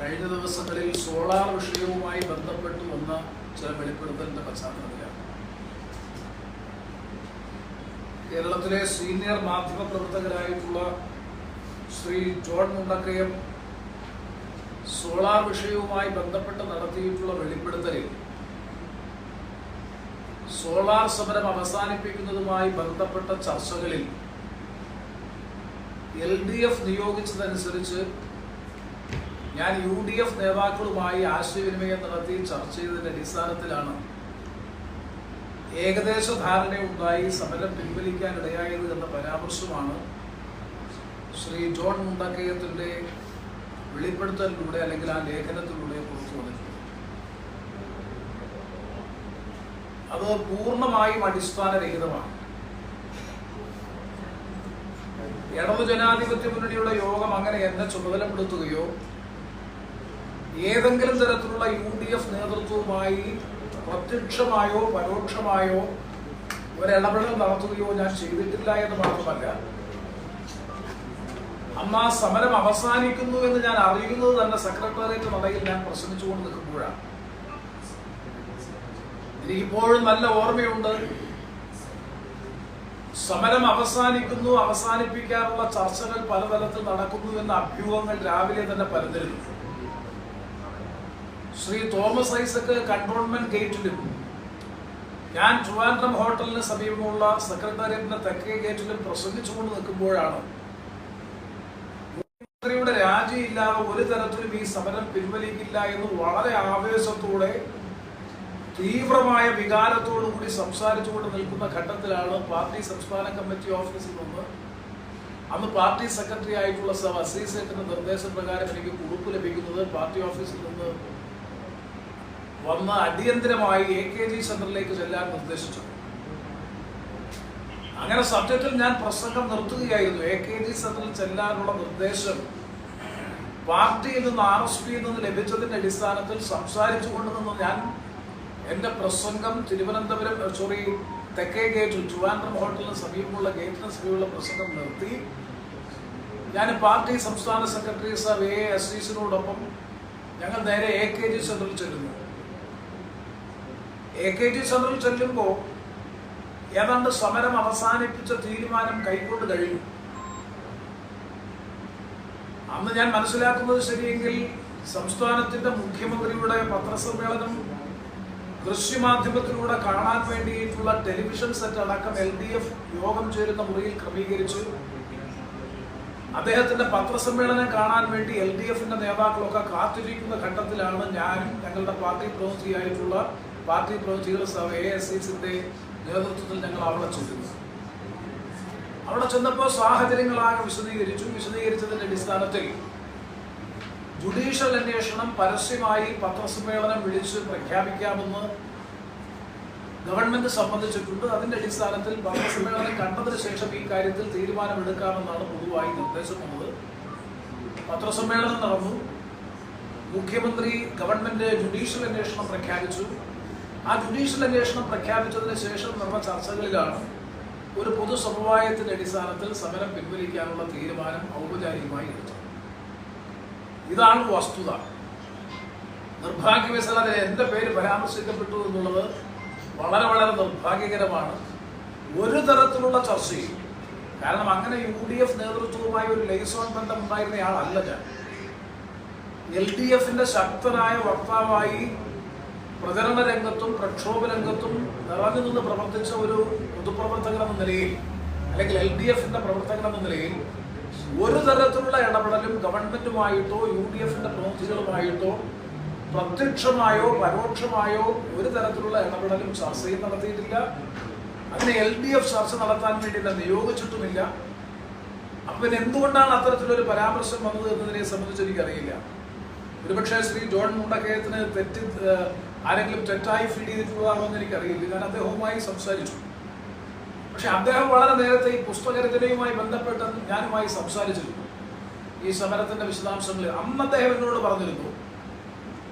കഴിഞ്ഞ ദിവസങ്ങളിൽ സോളാർ വിഷയവുമായി ബന്ധപ്പെട്ട് വന്ന ചില വെളിപ്പെടുത്തലിന്റെ പശ്ചാത്തലത്തിലാണ്. കേരളത്തിലെ സീനിയർ മാധ്യമ പ്രവർത്തകരായിട്ടുള്ള ശ്രീ ജോൺ മുണ്ടക്കയം സോളാർ വിഷയവുമായി ബന്ധപ്പെട്ട് നടത്തിയിട്ടുള്ള വെളിപ്പെടുത്തലിൽ സോളാർ സമരം അവസാനിപ്പിക്കുന്നതുമായി ബന്ധപ്പെട്ട ചർച്ചകളിൽ എൽ ഡി എഫ് നിയോഗിച്ചതനുസരിച്ച് ഞാൻ യു ഡി എഫ് നേതാക്കളുമായി ആശയവിനിമയം നടത്തി ചർച്ച ചെയ്തതിന്റെ അടിസ്ഥാനത്തിലാണ് ഏകദേശ ധാരണയുണ്ടായി സമരം പിൻവലിക്കാൻ ഇടയായത് എന്ന പരാമർശമാണ് ശ്രീ ജോൺ മുണ്ടക്കയത്തിന്റെ വെളിപ്പെടുത്തലിലൂടെ അല്ലെങ്കിൽ ആ ലേഖനത്തിലൂടെ പുറത്തു വന്നിട്ടുണ്ട് അത് പൂർണമായും അടിസ്ഥാനരഹിതമാണ്. ഇടതു ജനാധിപത്യ മുന്നണിയുടെ യോഗം അങ്ങനെ എന്നെ ചുമതലപ്പെടുത്തുകയോ ഏതെങ്കിലും തരത്തിലുള്ള യു ഡി എഫ് നേതൃത്വവുമായി പ്രത്യക്ഷമായോ പരോക്ഷമായോ ഒരിടപെടൽ നടത്തുകയോ ഞാൻ ചെയ്തിട്ടില്ല എന്ന് മാത്രമല്ല അന്ന് ആ സമരം അവസാനിക്കുന്നു എന്ന് ഞാൻ അറിയുന്നത് തന്നെ സെക്രട്ടേറിയറ്റ് നടയിൽ ഞാൻ പ്രസംഗിച്ചുകൊണ്ട് നിൽക്കുമ്പോഴാണ്. എനിക്കിപ്പോഴും നല്ല ഓർമ്മയുണ്ട്. സമരം അവസാനിക്കുന്നു അവസാനിപ്പിക്കാനുള്ള ചർച്ചകൾ പലതരത്തിൽ നടക്കുന്നു എന്ന അഭ്യൂഹങ്ങൾ രാവിലെ തന്നെ പരന്നിരുന്നു. ശ്രീ തോമസ് ഐസക് കണ്ടോൺമെന്റ് ഗേറ്റിലും ഞാൻ ട്രിവാൻഡ്രം ഹോട്ടലിന് സമീപമുള്ള സെക്രട്ടേറിയറ്റിന്റെ തെക്കേ ഗേറ്റിലും പ്രസംഗിച്ചുകൊണ്ട് നിൽക്കുമ്പോഴാണ് മുഖ്യമന്ത്രിയുടെ രാജിയില്ലാതെ ഒരു തരത്തിലും ഈ സമരം പിൻവലിക്കില്ല എന്ന് വളരെ ആവേശത്തോടെ തീവ്രമായ വികാരത്തോടു കൂടി സംസാരിച്ചുകൊണ്ട് നിൽക്കുന്ന ഘട്ടത്തിലാണ് പാർട്ടി സംസ്ഥാന കമ്മിറ്റി ഓഫീസിൽ നിന്ന് അന്ന് പാർട്ടി സെക്രട്ടറി ആയിട്ടുള്ള സർ അസീസേറ്റിന്റെ നിർദ്ദേശപ്രകാരം എനിക്ക് കുറിപ്പ് ലഭിക്കുന്നത് പാർട്ടി ഓഫീസിൽ നിന്ന് വന്ന് അടിയന്തരമായി എ കെ ജി സെന്ററിലേക്ക് ചെല്ലാൻ നിർദ്ദേശിച്ചു. അങ്ങനെ സത്യത്തിൽ ഞാൻ പ്രസംഗം നിർത്തുകയായിരുന്നു. എ കെ ജി സെന്ററിൽ ചെല്ലാനുള്ള നിർദ്ദേശം. പാർട്ടിയിൽ നിന്ന് ആർ എസ് പിയിൽ നിന്ന് ലഭിച്ചതിന്റെ അടിസ്ഥാനത്തിൽ സംസാരിച്ചുകൊണ്ട് നിന്ന് ഞാൻ എന്റെ പ്രസംഗം തിരുവനന്തപുരം സോറി തെക്കേ ഗേറ്റിൽ ട്രിവാൻഡ്രം ഹോട്ടലിന് സമീപമുള്ള ഗേറ്റിന് സമീപമുള്ള പ്രസംഗം നിർത്തി. ഞാൻ പാർട്ടി സംസ്ഥാന സെക്രട്ടറി സർ എ അസീസിനോടൊപ്പം ഞങ്ങൾ നേരെ എ കെ ജി സെന്ററിൽ ചെല്ലുന്നു. എ കെ ജി സെന്ററിൽ ചെല്ലുമ്പോൾ ഏതാണ്ട് സമരം അവസാനിപ്പിച്ച തീരുമാനം കൈക്കൊണ്ട് കഴിഞ്ഞു. അന്ന് ഞാൻ മനസ്സിലാക്കുന്നത് ശരിയെങ്കിൽ സംസ്ഥാനത്തിന്റെ മുഖ്യമന്ത്രിയുടെ പത്രസമ്മേളനം ദൃശ്യമാധ്യമത്തിലൂടെ കാണാൻ വേണ്ടിയിട്ടുള്ള ടെലിവിഷൻ സെറ്റ് അടക്കം എൽ ഡി എഫ് യോഗം ചേരുന്ന മുറിയിൽ ക്രമീകരിച്ചു. അദ്ദേഹത്തിന്റെ പത്രസമ്മേളനം കാണാൻ വേണ്ടി എൽ ഡി എഫിന്റെ നേതാക്കളൊക്കെ കാത്തിരിക്കുന്ന ഘട്ടത്തിലാണ് ഞാനും ഞങ്ങളുടെ പാർട്ടി പ്രതിനിധിയായിട്ടുള്ള പാർട്ടി പ്രതിനിധികൾ എ എസ് സിന്റെ നേതൃത്വത്തിൽ ഞങ്ങൾ അവിടെ ചെല്ലുന്നു. അവിടെ ചെന്നപ്പോൾ സാഹചര്യങ്ങളാകെ വിശദീകരിച്ചു. വിശദീകരിച്ചതിന്റെ അടിസ്ഥാനത്തിൽ ജുഡീഷ്യൽ അന്വേഷണം പരസ്യമായി പത്രസമ്മേളനം വിളിച്ച് പ്രഖ്യാപിക്കാമെന്ന് ഗവൺമെന്റ് സംബന്ധിച്ചിട്ടുണ്ട് അതിന്റെ അടിസ്ഥാനത്തിൽ പത്രസമ്മേളനം കണ്ടതിന് ശേഷം ഈ കാര്യത്തിൽ തീരുമാനമെടുക്കാമെന്നാണ് പൊതുവായി നിർദ്ദേശം വന്നത്. പത്രസമ്മേളനം നടന്നു. മുഖ്യമന്ത്രി ഗവൺമെന്റ് ജുഡീഷ്യൽ അന്വേഷണം പ്രഖ്യാപിച്ചു. ആ ജുഡീഷ്യൽ അന്വേഷണം പ്രഖ്യാപിച്ചതിന് ശേഷം നടന്ന ചർച്ചകളിലാണ് ഒരു പൊതു സമവായത്തിന്റെ അടിസ്ഥാനത്തിൽ സമരം പിൻവലിക്കാനുള്ള തീരുമാനം ഔപചാരികമായി എടുത്തത്. ഇതാണ് വസ്തുത. നിർഭാഗ്യവശാൽ അതിൽ എന്റെ പേര് പരാമർശിക്കപ്പെട്ടു എന്നുള്ളത് വളരെ വളരെ നിർഭാഗ്യകരമാണ്. ഒരു തരത്തിലുള്ള ചർച്ചയും കാരണം അങ്ങനെ യു ഡി എഫ് നേതൃത്വവുമായി ഒരു ലൈസോൺ ബന്ധം ഉണ്ടായിരുന്നയാളല്ല ഞാൻ. എൽ ഡി എഫിന്റെ ശക്തനായ വക്താവായി പ്രചരണ രംഗത്തും പ്രക്ഷോഭ രംഗത്തും നിറഞ്ഞു നിന്ന് പ്രവർത്തിച്ച ഒരു പൊതുപ്രവർത്തകൻ എന്ന നിലയിൽ അല്ലെങ്കിൽ എൽ ഡി എഫിന്റെ പ്രവർത്തകൻ എന്ന നിലയിൽ ഒരു തരത്തിലുള്ള ഇടപെടലും ഗവൺമെന്റുമായിട്ടോ യു ഡി എഫിന്റെ പ്രതിനിധികളുമായിട്ടോ പ്രത്യക്ഷമായോ പരോക്ഷമായോ ഒരു തരത്തിലുള്ള ഇടപെടലും ചർച്ചയും നടത്തിയിട്ടില്ല. അതിന് എൽ ഡി എഫ് ചർച്ച നടത്താൻ വേണ്ടി നിയോഗിച്ചിട്ടുമില്ല അപ്പൊ പിന്നെ എന്തുകൊണ്ടാണ് അത്തരത്തിലൊരു പരാമർശം വന്നത് എന്നതിനെ സംബന്ധിച്ച് എനിക്കറിയില്ല. ഒരുപക്ഷെ ശ്രീ ജോൺ മുണ്ടക്കയത്തിന് തെറ്റി ആരെങ്കിലും തെറ്റായി ഫീഡ് ചെയ്തിട്ടുള്ളതാണോ എന്ന് എനിക്കറിയില്ല. ഞാൻ അദ്ദേഹവുമായി സംസാരിച്ചു. പക്ഷെ അദ്ദേഹം വളരെ നേരത്തെ ഈ പുസ്തകരചനയുമായി ബന്ധപ്പെട്ട് ഞാനുമായി സംസാരിച്ചിരുന്നു. ഈ സമരത്തിന്റെ വിശദാംശങ്ങളിൽ അന്ന് അദ്ദേഹം എന്നോട് പറഞ്ഞിരുന്നു.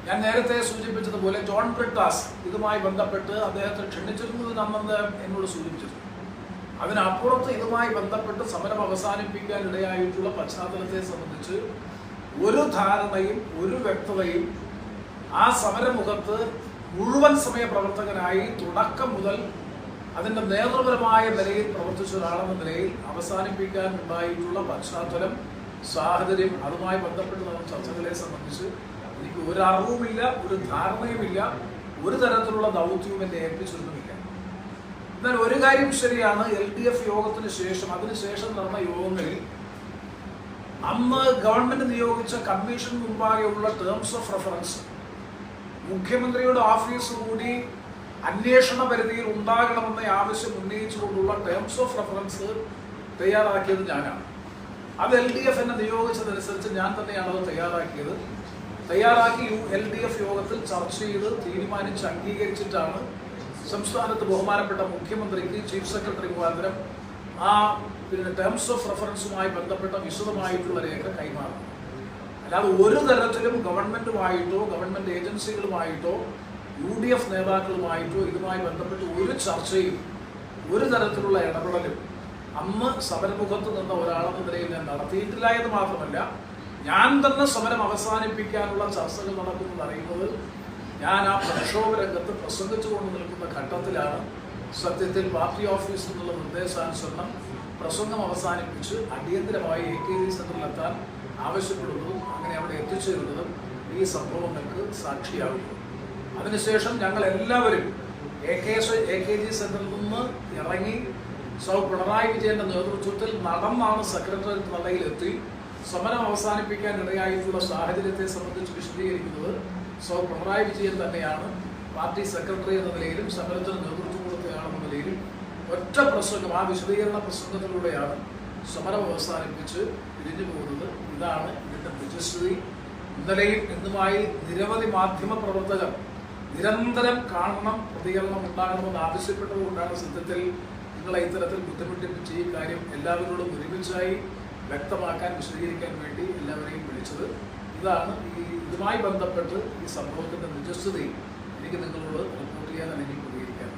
ഞാൻ നേരത്തെ സൂചിപ്പിച്ചതുപോലെ ജോൺ ബ്രിട്ടാസ് ഇതുമായി ബന്ധപ്പെട്ട് അദ്ദേഹത്തെ ക്ഷണിച്ചിരുന്നത് അന്ന് എന്നോട് സൂചിപ്പിച്ചിരുന്നു. അതിനപ്പുറത്ത് ഇതുമായി ബന്ധപ്പെട്ട് സമരം അവസാനിപ്പിക്കാനിടയായിട്ടുള്ള പശ്ചാത്തലത്തെ സംബന്ധിച്ച് ഒരു ധാരണയും ഒരു വ്യക്തതയും ആ സമരമുഖത്ത് മുഴുവൻ സമയ പ്രവർത്തകനായി തുടക്കം മുതൽ അതിന്റെ നേതൃപരമായ നിലയിൽ പ്രവർത്തിച്ച ഒരാളെന്ന നിലയിൽ അവസാനിപ്പിക്കാൻ ഉണ്ടായിട്ടുള്ള പശ്ചാത്തലം സാഹചര്യം അതുമായി ബന്ധപ്പെട്ട് നടന്ന ചർച്ചകളെ സംബന്ധിച്ച്. എനിക്ക് ഒരു അറിവുമില്ല ഒരു ധാരണയുമില്ല ഒരു തരത്തിലുള്ള ദൗത്യവും എന്നെ ഏൽപ്പിച്ചൊന്നുമില്ല. എന്നാൽ ഒരു കാര്യം ശരിയാണ് എൽ ഡി എഫ് യോഗത്തിന് ശേഷം അതിനുശേഷം നടന്ന യോഗങ്ങളിൽ അന്ന് ഗവൺമെന്റ് നിയോഗിച്ച കമ്മീഷൻ മുമ്പാകെയുള്ള ടേംസ് ഓഫ് റെഫറൻസ് മുഖ്യമന്ത്രിയുടെ ഓഫീസ് കൂടി അന്വേഷണ പരിധിയിൽ ഉണ്ടാകണമെന്ന ആവശ്യം ഉന്നയിച്ചുകൊണ്ടുള്ള ടേംസ് ഓഫ് റെഫറൻസ് തയ്യാറാക്കിയത് ഞാനാണ്. അത് എൽ ഡി എഫ് എന്നെ നിയോഗിച്ചതനുസരിച്ച് ഞാൻ തന്നെയാണ് അത് തയ്യാറാക്കിയത്. തയ്യാറാക്കി എൽ ഡി എഫ് യോഗത്തിൽ ചർച്ച ചെയ്ത് തീരുമാനിച്ച് അംഗീകരിച്ചിട്ടാണ് സംസ്ഥാനത്ത് ബഹുമാനപ്പെട്ട മുഖ്യമന്ത്രിക്ക് ചീഫ് സെക്രട്ടറി മുഖാന്തരം ആ പിന്നെ ടേംസ് ഓഫ് റെഫറൻസുമായി ബന്ധപ്പെട്ട വിശദമായിട്ടുള്ള രേഖ കൈമാറുന്നത്. അല്ലാതെ ഒരു തരത്തിലും ഗവൺമെന്റുമായിട്ടോ ഗവൺമെന്റ് ഏജൻസികളുമായിട്ടോ യു ഡി എഫ് നേതാക്കളുമായിട്ടോ ഇതുമായി ബന്ധപ്പെട്ട് ഒരു ചർച്ചയും ഒരു തരത്തിലുള്ള ഇടപെടലും അമ്മ സമരമുഖത്ത് നിന്ന ഒരാളെന്ന നിലയിൽ ഞാൻ നടത്തിയിട്ടില്ല എന്ന് മാത്രമല്ല ഞാൻ തന്നെ സമരം അവസാനിപ്പിക്കാനുള്ള ചർച്ചകൾ നടക്കുന്നത് അറിയുന്നത് ഞാൻ ആ പ്രക്ഷോഭ രംഗത്ത് പ്രസംഗിച്ചുകൊണ്ട് നിൽക്കുന്ന ഘട്ടത്തിലാണ്. സത്യത്തിൽ പാർട്ടി ഓഫീസിൽ നിന്നുള്ള നിർദ്ദേശാനുസരണം പ്രസംഗം അവസാനിപ്പിച്ച് അടിയന്തരമായി എ കെ ജി സെന്ററിലെത്താൻ ആവശ്യപ്പെടുന്നതും അങ്ങനെ അവിടെ എത്തിച്ചേരുന്നതും ഈ സംഭവങ്ങൾക്ക് സാക്ഷിയാകുന്നു. അതിനുശേഷം ഞങ്ങൾ എല്ലാവരും A K A K G സെന്ററിൽ നിന്ന് ഇറങ്ങി സൗ പിണറായി വിജയന്റെ നേതൃത്വത്തിൽ നടന്നാണ് സെക്രട്ടേറിയറ്റ് നിലയിലെത്തി സമരം അവസാനിപ്പിക്കാൻ ഇടയായിട്ടുള്ള സാഹചര്യത്തെ സംബന്ധിച്ച് വിശദീകരിക്കുന്നത് സൗ പിണറായി വിജയൻ തന്നെയാണ്. പാർട്ടി സെക്രട്ടറി എന്ന നിലയിലും സമരത്തിന് നേതൃത്വം കൊടുത്തയാളെന്ന നിലയിലും ഒറ്റ പ്രസംഗം ആ വിശദീകരണ പ്രസംഗത്തിലൂടെയാണ് സമരം അവസാനിപ്പിച്ച് പിരിഞ്ഞു പോകുന്നത്. ഇതാണ് നിജസ്ഥിതി ഇന്നലെയും ഇന്നുമായി നിരവധി മാധ്യമ പ്രവർത്തകർ നിരന്തരം കാണണം പ്രതികരണം ഉണ്ടാകണമെന്ന് ആവശ്യപ്പെട്ടതുകൊണ്ടാണ് സത്യത്തിൽ നിങ്ങളെ ഇത്തരത്തിൽ ബുദ്ധിമുട്ടിപ്പിച്ച് ഈ കാര്യം എല്ലാവരോടും ഒരുമിച്ചായി വ്യക്തമാക്കാൻ വിശദീകരിക്കാൻ വേണ്ടി എല്ലാവരെയും വിളിച്ചത്. ഇതാണ് ഈ ഇതുമായി ബന്ധപ്പെട്ട് ഈ സംഭവത്തിന്റെ നിജസ്ഥിതി എനിക്ക് നിങ്ങളോട് റിപ്പോർട്ട് ചെയ്യാൻ അല്ലെങ്കിൽ പ്രതികരിക്കാൻ.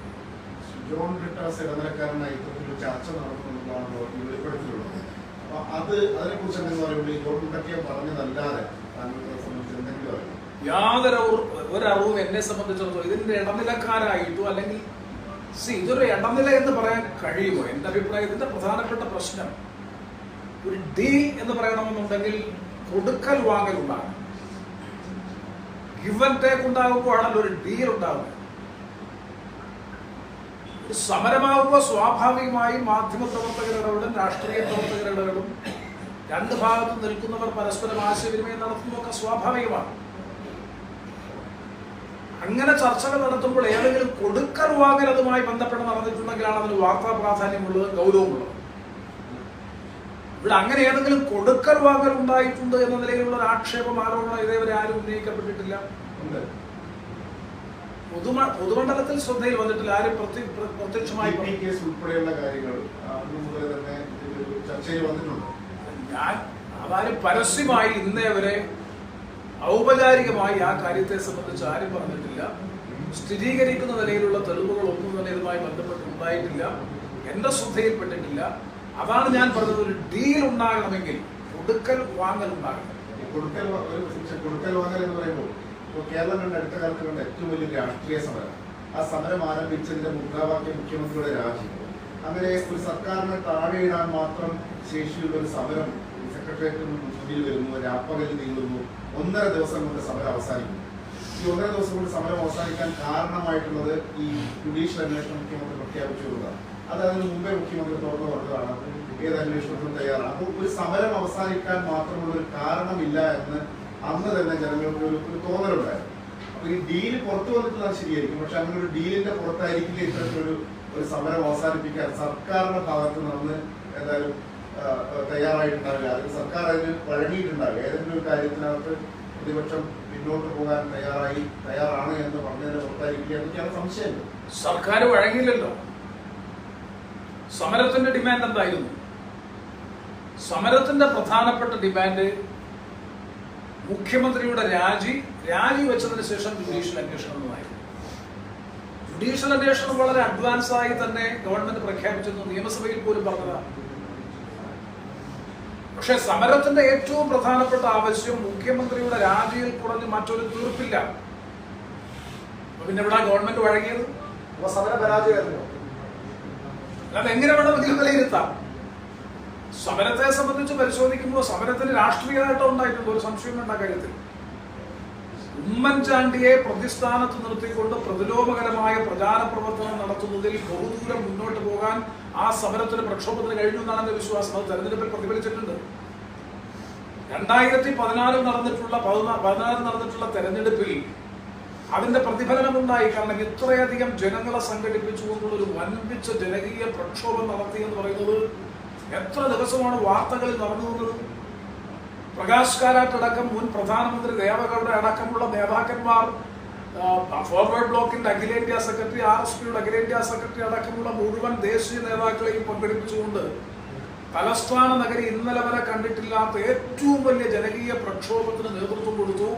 ജോൺ ബ്രിട്ടാസ് ഇടനിലക്കാരനായി ചർച്ച നടത്തുന്നതാണല്ലോ ഈ അത് അതിനെക്കുറിച്ച് എന്തെങ്കിലും പറയുമ്പോൾ പറഞ്ഞതല്ലാതെ യാതൊരു ഒരു ഒരറിവും എന്നെ സംബന്ധിച്ചിടത്തോളം ഇതിന്റെ ഇടനിലക്കാരായിട്ടോ അല്ലെങ്കിൽ സി ഇതൊരു ഇടനില എന്ന് പറയാൻ കഴിയുമോ? എന്റെ അഭിപ്രായത്തിന്റെ പ്രധാനപ്പെട്ട പ്രശ്നം ഒരു ഡീൽ എന്ന് പറയണമെന്നുണ്ടെങ്കിൽ കൊടുക്കൽ വാങ്ങൽ ഉണ്ടാകും ഗിവൻ ടേക്ക് ഉണ്ടാകുമ്പോഴാണല്ലോ ഒരു ഡീൽ ഉണ്ടാകുന്നത് സമരമാകുമ്പോൾ സ്വാഭാവികമായും മാധ്യമ പ്രവർത്തകരുടെ രാഷ്ട്രീയ പ്രവർത്തകരുടെ രണ്ട് ഭാഗത്തും നിൽക്കുന്നവർ പരസ്പരം ആശയവിനിമയം നടത്തുന്നതൊക്കെ സ്വാഭാവികമാണ്. അങ്ങനെ ചർച്ചകൾ നടത്തുമ്പോൾ ഏതെങ്കിലും കൊടുക്കൽ വാങ്ങൽ അതുമായി ബന്ധപ്പെട്ട് നടന്നിട്ടുണ്ടെങ്കിലാണ് അതിന് വാർത്താ പ്രാധാന്യമുള്ളത് ഗൗരവമുള്ളത്. ഇവിടെ അങ്ങനെ ഏതെങ്കിലും കൊടുക്കൽ വാങ്ങൽ ഉണ്ടായിട്ടുണ്ട് എന്ന നിലയിലുള്ള ആക്ഷേപം ആരോപണം ഇതേവരെ ആരും ഉന്നയിക്കപ്പെട്ടിട്ടില്ല. പൊതുമ പൊതുമണ്ഡലത്തിൽ ശ്രദ്ധയിൽ വന്നിട്ടില്ല. ആരും പ്രത്യ- പ്രത്യക്ഷമായി കേസ് ഉൾപ്പെടെയുള്ള കാര്യങ്ങൾ തന്നെ ചർച്ചയിൽ വന്നിട്ടുണ്ട്. ഞാൻ അതാരും പരസ്യമായി ഇന്നേ വരെ ഔപചാരികമായി ആ കാര്യത്തെ സംബന്ധിച്ച് ആരും പറഞ്ഞിട്ടില്ല. സ്ഥിരീകരിക്കുന്ന നിലയിലുള്ള തെളിവുകൾ ഒന്നും തന്നെ ഇതുമായി ബന്ധപ്പെട്ട് ഉണ്ടായിട്ടില്ല എന്റെ ശ്രദ്ധയിൽപ്പെട്ടിട്ടില്ല. അതാണ് ഞാൻ പറഞ്ഞത്. ഒരു ഡീൽ ഉണ്ടാകണമെങ്കിൽ കൊടുക്കൽ വാങ്ങൽ ഉണ്ടാകണം. കൊടുക്കൽ വാങ്ങൽ എന്ന് പറയുമ്പോൾ ഇപ്പോൾ കേരളം കണ്ട അടുത്ത കാലത്ത് കണ്ട ഏറ്റവും വലിയ രാഷ്ട്രീയ സമരം. ആ സമരം ആരംഭിച്ചതിന്റെ മുദ്രാവാക്യം മുഖ്യമന്ത്രിയുടെ രാജി അങ്ങനെ ഒരു സർക്കാരിനെ താഴെയിടാൻ മാത്രം ശേഷിയുള്ള ഒരു സമരം സെക്രട്ടേറിയറ്റിന് മുന്നിൽ വരുന്നു രാപ്പകൽ നീങ്ങുന്നു ഒന്നര ദിവസം കൊണ്ട് സമരം അവസാനിക്കുന്നു. ഈ ഒന്നര ദിവസം കൊണ്ട് സമരം അവസാനിക്കാൻ കാരണമായിട്ടുള്ളത് ഈ ജുഡീഷ്യൽ അന്വേഷണം മുഖ്യമന്ത്രി പ്രഖ്യാപിച്ചുകൊണ്ടാണ്. അത് അതിന് മുമ്പേ മുഖ്യമന്ത്രി തുറന്നു പറഞ്ഞതാണ് ഏത് അന്വേഷണത്തിനും തയ്യാറാണ്. അപ്പോൾ ഒരു സമരം അവസാനിക്കാൻ മാത്രമുള്ള ഒരു കാരണമില്ല എന്ന് അന്ന് തന്നെ ജനങ്ങൾക്ക് ഒരു തോന്നലുണ്ടായിരുന്നു. അപ്പൊ ഈ ഡീൽ പുറത്തു വന്നിട്ടുള്ളത് ശരിയായിരിക്കും. പക്ഷെ അങ്ങനെ ഒരു ഡീലിന്റെ പുറത്തായിരിക്കില്ല ഇത്തരത്തിലൊരു ഒരു സമരം അവസാനിപ്പിക്കാൻ സർക്കാരിന്റെ ഭാഗത്ത് നിന്ന് എന്തായാലും തയ്യാറായിട്ടുണ്ടാവില്ല. അതിന് സർക്കാർ അതിന് വഴങ്ങിയിട്ടുണ്ടാവില്ല. ഏതെങ്കിലും ഒരു കാര്യത്തിനകത്ത് പ്രതിപക്ഷം പിന്നോട്ട് പോകാൻ തയ്യാറായി തയ്യാറാണ് എന്ന് പറഞ്ഞതിന് പുറത്തായിരിക്കില്ല എന്നൊക്കെയാണ് സംശയം. സർക്കാർ വഴങ്ങിയില്ലല്ലോ. സമരത്തിന്റെ ഡിമാൻഡ് എന്തായിരുന്നു? സമരത്തിന്റെ പ്രധാനപ്പെട്ട ഡിമാൻഡ് മുഖ്യമന്ത്രിയുടെ രാജി രാജി വെച്ചതിന് ശേഷം ജുഡീഷ്യൽ അന്വേഷണവുമായി ജുഡീഷ്യൽ അന്വേഷണം വളരെ അഡ്വാൻസ് ആയി തന്നെ ഗവൺമെന്റ് പ്രഖ്യാപിച്ചെന്ന് നിയമസഭയിൽ പോലും പറഞ്ഞതാണ് പക്ഷെ സമരത്തിന്റെ ഏറ്റവും പ്രധാനപ്പെട്ട ആവശ്യം മുഖ്യമന്ത്രിയുടെ രാജിയിൽ കുറഞ്ഞ് മറ്റൊരു തീർപ്പില്ല. പിന്നെ ഇവിടെ ഗവൺമെന്റ് വഴങ്ങിയത്? സമര പരാജയമായിരുന്നു. അല്ലാതെ എങ്ങനെ വേണമെങ്കിലും വിലയിരുത്താം. സമരത്തെ സംബന്ധിച്ച് പരിശോധിക്കുമ്പോൾ സമരത്തിന് രാഷ്ട്രീയ നേട്ടം ഉണ്ടായിട്ടുണ്ട്. ഒരു സംശയം വേണ്ട കാര്യത്തിൽ. ഉമ്മൻചാണ്ടിയെ പ്രതിസ്ഥാനത്ത് നിർത്തിക്കൊണ്ട് പ്രതിലോമകരമായ പ്രചാര പ്രവർത്തനം നടത്തുന്നതിൽ ബഹുദൂരം മുന്നോട്ട് പോകാൻ ആ സമരത്തിന് പ്രക്ഷോഭത്തിന് കഴിഞ്ഞു എന്നാണ് എന്റെ വിശ്വാസം. അത് തെരഞ്ഞെടുപ്പിൽ പ്രതിഫലിച്ചിട്ടുണ്ട്. രണ്ടായിരത്തി പതിനാലിൽ നടന്നിട്ടുള്ള പതിനാ- പതിനാലിൽ നടന്നിട്ടുള്ള തെരഞ്ഞെടുപ്പിൽ അതിന്റെ പ്രതിഫലനം ഉണ്ടായി കാരണം ഇത്രയധികം ജനങ്ങളെ സംഘടിപ്പിച്ചുകൊണ്ടുള്ള ഒരു വൻപിച്ച ജനകീയ പ്രക്ഷോഭം നടത്തി എന്ന് പറയുന്നത് എത്ര ദിവസമാണ് വാർത്തകളിൽ നടന്നു വന്നത്? പ്രകാശ് കാരാട്ട് അടക്കം മുൻ പ്രധാനമന്ത്രി ദേവഗൗഡ അടക്കമുള്ള നേതാക്കന്മാർ ഫോർവേഡ് ബ്ലോക്കിന്റെ അഖിലേന്ത്യാ സെക്രട്ടറി ആർ എസ് പിയുടെ അഖിലേന്ത്യാ സെക്രട്ടറി അടക്കമുള്ള മുഴുവൻ ദേശീയ നേതാക്കളെയും പങ്കെടുപ്പിച്ചുകൊണ്ട് തലസ്ഥാന നഗരി ഇന്നലെ വരെ കണ്ടിട്ടില്ലാത്ത ഏറ്റവും വലിയ ജനകീയ പ്രക്ഷോഭത്തിന് നേതൃത്വം കൊടുത്തു.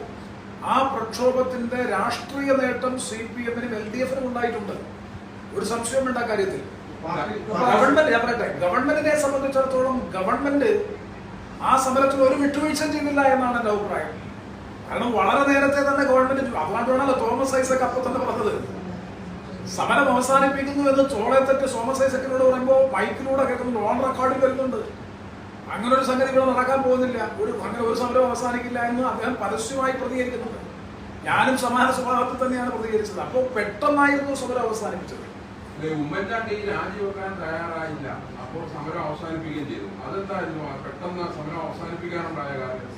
ആ പ്രക്ഷോഭത്തിന്റെ രാഷ്ട്രീയ നേട്ടം സി പി എമ്മിനും എൽ ഡി എഫിനും ഉണ്ടായിട്ടുണ്ട്. ഒരു സംശയം വേണ്ട കാര്യത്തിൽ. ഗവൺമെന്റ് ഞാൻ പറയട്ടെ ഗവൺമെന്റിനെ സംബന്ധിച്ചിടത്തോളം ഗവൺമെന്റ് ആ സമരത്തിൽ ഒരു വിട്ടുവീഴ്ച ചെയ്തില്ല എന്നാണ് എന്റെ അഭിപ്രായം. കാരണം വളരെ നേരത്തെ തന്നെ ഗവൺമെന്റ് അതുകൊണ്ടാണല്ലോ തോമസ് ഐസക് അപ്പൊ തന്നെ പറഞ്ഞത്. സമരം അവസാനിപ്പിക്കുന്നു എന്ന് ചോളത്തെറ്റ് തോമസ് ഐസക്കിനോട് പറയുമ്പോൾ മൈക്കിലൂടെ കേൾക്കുന്നു ഓൺ റെക്കോർഡിൽ വരുന്നുണ്ട്. അങ്ങനെ ഒരു സംഗതി ഇവിടെ നടക്കാൻ പോകുന്നില്ല. ഒരു അങ്ങനെ ഒരു സമരം അവസാനിക്കില്ല എന്ന് അദ്ദേഹം പരസ്യമായി പ്രതികരിക്കുന്നുണ്ട്. ഞാനും സമാന സ്വഭാവത്തിൽ തന്നെയാണ് പ്രതികരിച്ചത്. അപ്പോൾ പെട്ടെന്നായിരുന്നു സമരം അവസാനിപ്പിച്ചത്. ഉമ്മൻചാണ്ടി രാജിവെക്കാൻ തയ്യാറായില്ല. അപ്പോൾ സമരം അവസാനിപ്പിക്കുകയും ചെയ്തു. അതെന്തായിരുന്നു? പെട്ടെന്ന് സമരം അവസാനിപ്പിക്കാനുണ്ടായ കാര്യം?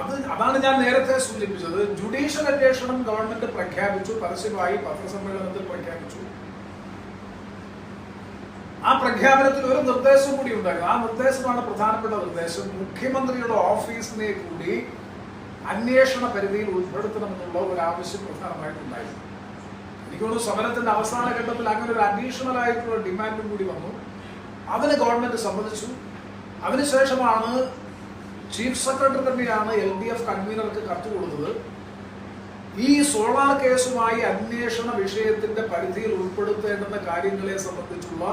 അത് അതാണ് ഞാൻ നേരത്തെ സൂചിപ്പിച്ചത്. ജുഡീഷ്യൽ അന്വേഷണം ഗവൺമെന്റ് പ്രഖ്യാപിച്ചു. പരസ്യമായി പത്രസമ്മേളനത്തിൽ പ്രഖ്യാപിച്ചു. ആ പ്രഖ്യാപനത്തിൽ ഒരു നിർദ്ദേശം കൂടി ഉണ്ടായിരുന്നു. ആ നിർദ്ദേശമാണ് പ്രധാനപ്പെട്ട നിർദ്ദേശം. മുഖ്യമന്ത്രിയുടെ ഓഫീസിനെ കൂടി അന്വേഷണ പരിധിയിൽ ഉൾപ്പെടുത്തണമെന്നുള്ള ഒരു ആവശ്യം പ്രധാനമായിട്ടുണ്ടായിരുന്നു. എനിക്ക് തോന്നുന്നു സമരത്തിന്റെ അവസാന ഘട്ടത്തിൽ അങ്ങനെ ഒരു അഡീഷണൽ ആയിട്ടുള്ള ഡിമാൻഡും കൂടി വന്നു. അവന് ഗവൺമെന്റ് സമ്മതിച്ചു. അതിനുശേഷമാണ് ചീഫ് സെക്രട്ടറി തന്നെയാണ് എൽ ഡി എഫ് കൺവീനർക്ക് കത്ത് കൊടുത്തത്. ഈ സോളാർ കേസുമായി അന്വേഷണ വിഷയത്തിന്റെ പരിധിയിൽ ഉൾപ്പെടുത്തേണ്ടുന്ന കാര്യങ്ങളെ സംബന്ധിച്ചുള്ള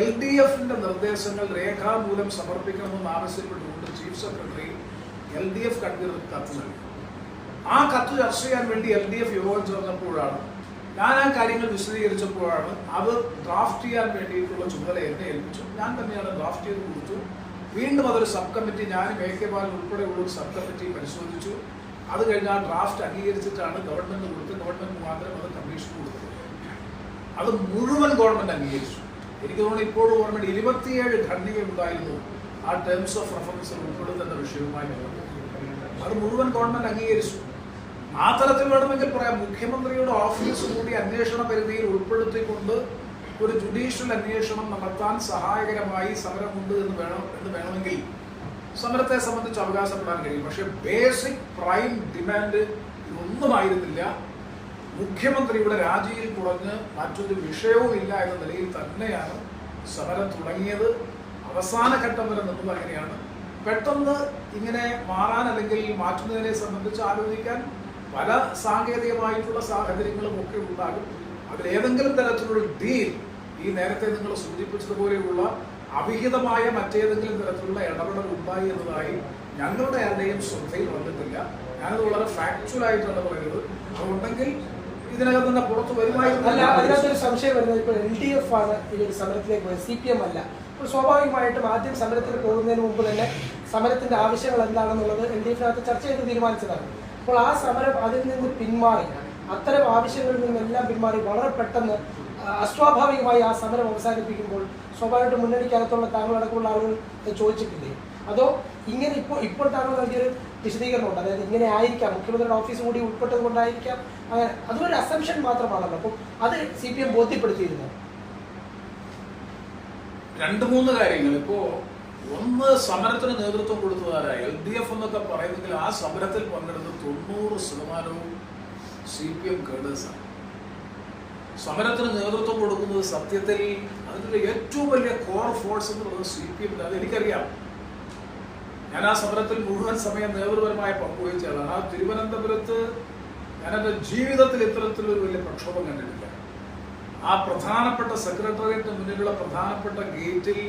എൽ ഡി എഫിന്റെ നിർദ്ദേശങ്ങൾ രേഖാമൂലം സമർപ്പിക്കണമെന്ന് ആവശ്യപ്പെട്ടുകൊണ്ട് chief secretary L D F കൺവീനർക്ക് കത്ത് നൽകി. ആ കത്ത് ചർച്ച ചെയ്യാൻ വേണ്ടി എൽ ഡി എഫ് യോഗം ചേർന്നപ്പോഴാണ് ഞാൻ ആ കാര്യങ്ങൾ വിശദീകരിച്ചപ്പോഴാണ് അത് ഡ്രാഫ്റ്റ് ചെയ്യാൻ വേണ്ടിയിട്ടുള്ള ചുമതല എന്നെ ഏൽപ്പിച്ചു. ഞാൻ തന്നെയാണ് ഡ്രാഫ്റ്റ് ചെയ്ത് കൊടുത്തു. വീണ്ടും അതൊരു സബ് കമ്മിറ്റി ഞാൻ എ ഉൾപ്പെടെയുള്ള ഒരു സബ് കമ്മിറ്റി പരിശോധിച്ചു. അത് കഴിഞ്ഞ് ആ ഡ്രാഫ്റ്റ് അംഗീകരിച്ചിട്ടാണ് ഗവൺമെന്റ് കൊടുത്ത് ഗവൺമെന്റ് മാത്രം അത് കമ്മീഷൻ കൊടുത്തത്. അത് മുഴുവൻ ഗവൺമെന്റ് അംഗീകരിച്ചു. എനിക്ക് തോന്നുന്നു ഇപ്പോഴും ഗവൺമെന്റ് ഇരുപത്തിയേഴ് ഖണ്ഡിക ഉണ്ടായിരുന്നു ആ ടേംസ് ഓഫ് റെഫറൻസ് ഉൾപ്പെടുന്ന വിഷയവുമായി അത് മുഴുവൻ ഗവൺമെന്റ് അംഗീകരിച്ചു. ആ തരത്തിൽ വേണമെങ്കിൽ പറയാം. മുഖ്യമന്ത്രിയുടെ ഓഫീസ് കൂടി അന്വേഷണ പരിധിയിൽ ഉൾപ്പെടുത്തിക്കൊണ്ട് ഒരു ജുഡീഷ്യൽ അന്വേഷണം നടത്താൻ സഹായകരമായി സമരമുണ്ട് എന്ന് വേണം എന്ന് വേണമെങ്കിൽ സമരത്തെ സംബന്ധിച്ച് അവകാശപ്പെടാൻ കഴിയും. പക്ഷെ ബേസിക് പ്രൈം ഡിമാൻഡ് ഇതൊന്നുമായിരുന്നില്ല മുഖ്യമന്ത്രിയുടെ രാജിയിൽ കുറഞ്ഞ് മറ്റൊരു വിഷയവും ഇല്ല എന്ന നിലയിൽ തന്നെയാണ് സമരം തുടങ്ങിയത്. അവസാന ഘട്ടം വരെ നിന്നത് അങ്ങനെയാണ്. പെട്ടെന്ന് ഇങ്ങനെ മാറാൻ അല്ലെങ്കിൽ മാറ്റുന്നതിനെ സംബന്ധിച്ച് ആലോചിക്കാൻ പല സാങ്കേതികമായിട്ടുള്ള സാഹചര്യങ്ങളും ഒക്കെ ഉണ്ടാകും. അതിലേതെങ്കിലും തരത്തിലുള്ള ഡീൽ ഈ നേരത്തെ നിങ്ങൾ സൂചിപ്പിച്ചതുപോലെയുള്ള അവിഹിതമായ മറ്റേതെങ്കിലും തരത്തിലുള്ള ഇടപെടൽ ഉണ്ടായി എന്നതായി ഞങ്ങളുടെ ആരുടെയും ശ്രദ്ധയിൽ വന്നിട്ടില്ല. ഞാനത് വളരെ ഫാക്ച്വൽ ആയിട്ടാണ് പറയുന്നത്. അതുണ്ടെങ്കിൽ ഇതിനകത്ത് തന്നെ പുറത്തു വരുമായിരുന്നു അല്ല അതിനകത്തൊരു സംശയം വരുന്നത് ഇപ്പോൾ എൽ ഡി എഫ് ആണ് ഈ ഒരു സമരത്തിലേക്ക് പോയത്. സി പി എം അല്ല. അപ്പോൾ സ്വാഭാവികമായിട്ടും ആദ്യം സമരത്തിന് പോകുന്നതിന് മുമ്പ് തന്നെ സമരത്തിന്റെ ആവശ്യങ്ങൾ എന്താണെന്നുള്ളത് എൽ ഡി എഫിനകത്ത് ചർച്ച ചെയ്ത് തീരുമാനിച്ചതാണ്. അപ്പോൾ ആ സമരം അതിൽ നിന്ന് പിന്മാറി അത്തരം ആവശ്യങ്ങളിൽ നിന്നെല്ലാം പിന്മാറി വളരെ പെട്ടെന്ന് അസ്വാഭാവികമായി ആ സമരം അവസാനിപ്പിക്കുമ്പോൾ സ്വാഭാവികമായിട്ട് മുന്നണിക്കകത്തുള്ള താങ്കളടക്കമുള്ള ആളുകൾ ചോദിച്ചിട്ടില്ലേ? അതോ ഇങ്ങനെ ഇപ്പോൾ ഇപ്പോൾ താങ്കൾ നൽകിയൊരു വിശദീകരണമുണ്ട്. അതായത് ഇങ്ങനെ ആയിരിക്കാം. മുഖ്യമന്ത്രിയുടെ ഓഫീസ് കൂടി ഉൾപ്പെട്ടത് കൊണ്ടായിരിക്കാം. അങ്ങനെ അതൊരു അസംഷൻ മാത്രമാണല്ലോ. അപ്പം അത് സി പി എം ബോധ്യപ്പെടുത്തിയിരുന്നു? രണ്ട് മൂന്ന് കാര്യങ്ങൾ. ഇപ്പോ ഒന്ന് സമരത്തിന് നേതൃത്വം കൊടുത്തതാരായ എൽ ഡി എഫ് എന്നൊക്കെ പറയുന്നെങ്കിൽ ആ സമരത്തിൽ പങ്കെടുത്ത തൊണ്ണൂറ് ശതമാനവും സി പി എം കേഡേഴ്സാണ്. സമരത്തിന് നേതൃത്വം കൊടുക്കുന്നത് സത്യത്തിൽ അതിന്റെ ഏറ്റവും വലിയ കോർ ഫോഴ്സ് എന്ന് പറയുന്നത് സി പി എം അത് എനിക്കറിയാം. ഞാൻ ആ സമരത്തിൽ മുഴുവൻ സമയം നേതൃപരമായ പങ്കുവഹിച്ചതാണ് ആ തിരുവനന്തപുരത്ത് ഞാൻ എന്റെ ജീവിതത്തിൽ ഇത്തരത്തിലൊരു വലിയ പ്രക്ഷോഭം കണ്ടിട്ടില്ല. ആ പ്രധാനപ്പെട്ട സെക്രട്ടേറിയറ്റിന് മുന്നിലുള്ള പ്രധാനപ്പെട്ട ഗേറ്റിൽ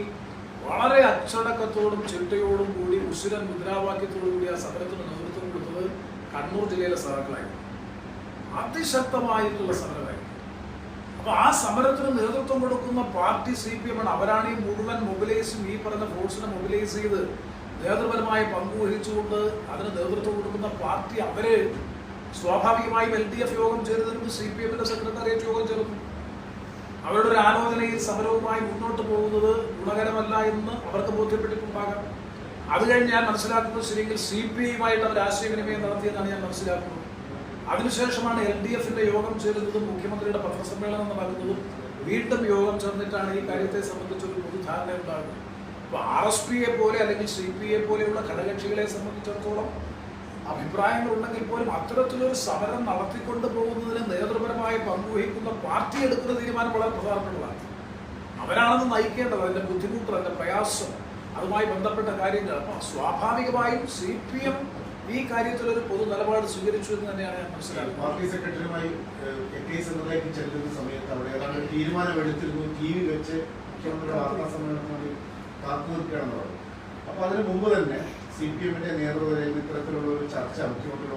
വളരെ അച്ചടക്കത്തോടും ചിട്ടയോടും കൂടി ഉസുരൻ മുദ്രാവാക്യത്തോടു കൂടി ആ സമരത്തിന് നേതൃത്വം കൊടുത്തത് കണ്ണൂർ ജില്ലയിലെ സഹാക്കളായിരുന്നു അതിശക്തമായിട്ടുള്ള സമരമായിരുന്നു. അപ്പൊ ആ സമരത്തിന് നേതൃത്വം കൊടുക്കുന്ന പാർട്ടി സി പി എം ആണ് അവരാണ് ഈ മുഴുവൻ മൊബിലൈസും ഈ പറഞ്ഞ ഫോഴ്സിനെ മൊബിലൈസ് ചെയ്ത് നേതൃപരമായ പങ്കുവഹിച്ചുകൊണ്ട് അതിന് നേതൃത്വം കൊടുക്കുന്ന പാർട്ടി അവർ സ്വാഭാവികമായും എൽ ഡി എഫ് യോഗം ചേരുന്നതിന് സി പി എമ്മിന്റെ സെക്രട്ടേറിയറ്റ് യോഗം ചേർന്നു. അവരുടെ ഒരു ആലോചനയിൽ സമരവുമായി മുന്നോട്ട് പോകുന്നത് ഗുണകരമല്ല എന്ന് അവർക്ക് ബോധ്യപ്പെട്ടിട്ടുണ്ടാകാം. അത് കഴിഞ്ഞ് ഞാൻ മനസ്സിലാക്കുന്നത് ശരിയെങ്കിൽ സി പി ഐയുമായിട്ട് അവർ ആശയവിനിമയം നടത്തിയെന്നാണ് ഞാൻ മനസ്സിലാക്കുന്നത്. അതിനുശേഷമാണ് എൽ ഡി എഫിന്റെ യോഗം ചേരുന്നതും മുഖ്യമന്ത്രിയുടെ പത്രസമ്മേളനം നടക്കുന്നതും വീണ്ടും യോഗം ചേർന്നിട്ടാണ് ഈ കാര്യത്തെ സംബന്ധിച്ച് ഒരു പൊതുധാരണ ഉണ്ടാകുന്നത് അപ്പൊ ആർ എസ് പിയെ പോലെ അല്ലെങ്കിൽ സി പി ഐ പോലെയുള്ള ഘടകകക്ഷികളെ സംബന്ധിച്ചിടത്തോളം അഭിപ്രായങ്ങൾ ഉണ്ടെങ്കിൽ പോലും അത്തരത്തിലൊരു സമരം നടത്തിക്കൊണ്ട് പോകുന്നതിന് നേതൃപരമായ പങ്കുവഹിക്കുന്ന പാർട്ടി എടുക്കുന്ന തീരുമാനം വളരെ പ്രധാനപ്പെട്ടതാണ്. അവരാണെന്ന് നയിക്കേണ്ടത് അതിന്റെ ബുദ്ധിമുട്ട് അതിന്റെ പ്രയാസം അതുമായി ബന്ധപ്പെട്ട കാര്യങ്ങൾ. സ്വാഭാവികമായും സി പി എം ഈ കാര്യത്തിൽ ഒരു പൊതു നിലപാട് സ്വീകരിച്ചു എന്ന് തന്നെയാണ് ഞാൻ മനസ്സിലാക്കുന്നത്. പാർട്ടി സെക്രട്ടറിയുമായി എന്നതിലേക്ക് ചെല്ലുന്ന സമയത്ത് അവിടെ ഏതാണ്ട് തീരുമാനമെടുത്തിരുന്നു ടി വി വെച്ച് മുഖ്യമന്ത്രിയുടെ വാർത്താ സമ്മേളനത്തിന് വേണ്ടി കാത്തു നിൽക്കുകയാണെന്ന് പറഞ്ഞു. അപ്പൊ അതിന് മുമ്പ് തന്നെ സി പി എമ്മിന്റെ നേതൃത്വത്തിൽ ഇത്തരത്തിലുള്ള ഒരു ചർച്ച മുഖ്യമന്ത്രിയുടെ